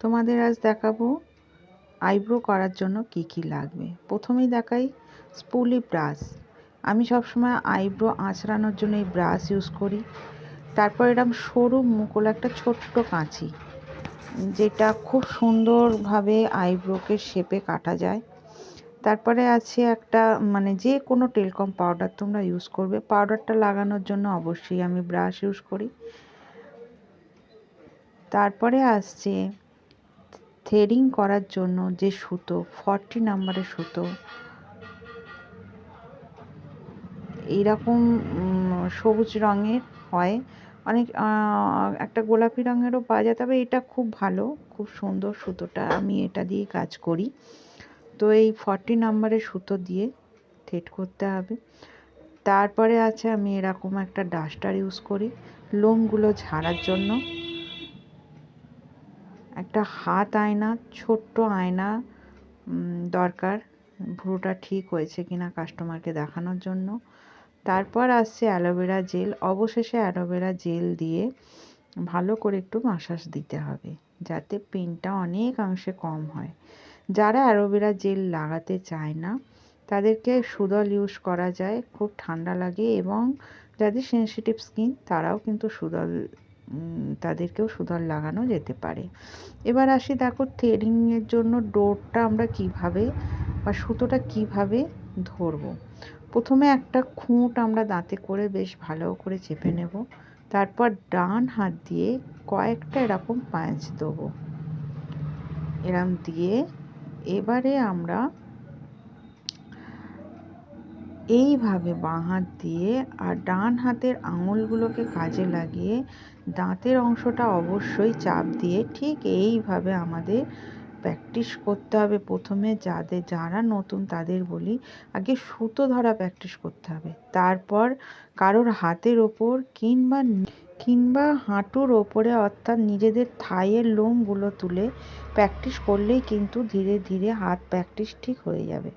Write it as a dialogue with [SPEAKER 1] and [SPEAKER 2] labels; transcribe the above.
[SPEAKER 1] তোমাদের আজ দেখাবো আইব্রো করার জন্য কি কি লাগবে। প্রথমেই দেখাই স্পুলি ব্রাশ। আমি সবসময় আইব্রো আঁচড়ানোর জন্য এই ব্রাশ ইউজ করি। তারপর এরকম সরু মুকুল, একটা ছোট্ট কাঁচি, যেটা খুব সুন্দরভাবে আইব্রোকে শেপে কাটা যায়। তারপরে আছে একটা মানে যে কোনো টেলকম পাউডার তোমরা ইউজ করবে। পাউডারটা লাগানোর জন্য অবশ্যই আমি ব্রাশ ইউজ করি। তারপরে আসছে থ্রেডিং করার জন্য যে সুতো, ফর্টি নাম্বারের সুতো এইরকম সবুজ রঙের হয়। অনেক একটা গোলাপি রঙেরও পাওয়া যায়, তবে এটা খুব ভালো, খুব সুন্দর সুতোটা। আমি এটা দিয়ে কাজ করি। তো এই ফর্টি নাম্বারের সুতো দিয়ে থ্রেড করতে হবে। তারপরে আছে আমি এরকম একটা ডাস্টার ইউজ করি, লোমগুলো ঝাড়ার জন্য। একটা হাত আয়না, ছোট্ট আয়না দরকার। ভ্রুটা ঠিক হয়েছে কিনা কাস্টমারকে দেখানোর জন্য। তারপর আসছে অ্যালোভেরা জেল। অবশেষে অ্যালোভেরা জেল দিয়ে ভালো করে একটু মাসাজ দিতে হবে, যাতে পেনটা অনেকাংশে কম হয়। যারা অ্যালোভেরা জেল লাগাতে চায় না, তাদেরকে সুদল ইউজ করা যায়। খুব ঠান্ডা লাগে এবং যাদের সেন্সিটিভ স্কিন তারাও কিন্তু সুদল তাদেরকেও সুদল লাগানো যেতে পারে। এবার আসি দেখো থ্রেডিংয়ের জন্য ডোরটা আমরা কীভাবে বা সুতোটা কীভাবে ধরবো। প্রথমে একটা খুঁট আমরা দাঁতে করে বেশ ভালো করে চেপে নেব। তারপর ডান হাত দিয়ে কয়েকটা এরকম পাঁচ দেবো। এরম দিয়ে এবারে আমরা এইভাবে বাঁ হাত দিয়ে আর ডান হাতের আঙুলগুলোকে কাজে লাগিয়ে দাঁতের অংশটা অবশ্যই চাপ দিয়ে ঠিক এইভাবে আমাদের প্র্যাকটিস করতে হবে। প্রথমে যাদের যারা নতুন তাদের বলি, আগে সুতো ধরা প্র্যাকটিস করতে হবে। তারপর কারোর হাতের ওপর কিংবা কিংবা হাঁটুর ওপরে অর্থাৎ নিজেদের থাইয়ের লোমগুলো তুলে প্র্যাকটিস করলেই কিন্তু ধীরে ধীরে হাত প্র্যাকটিস ঠিক হয়ে যাবে।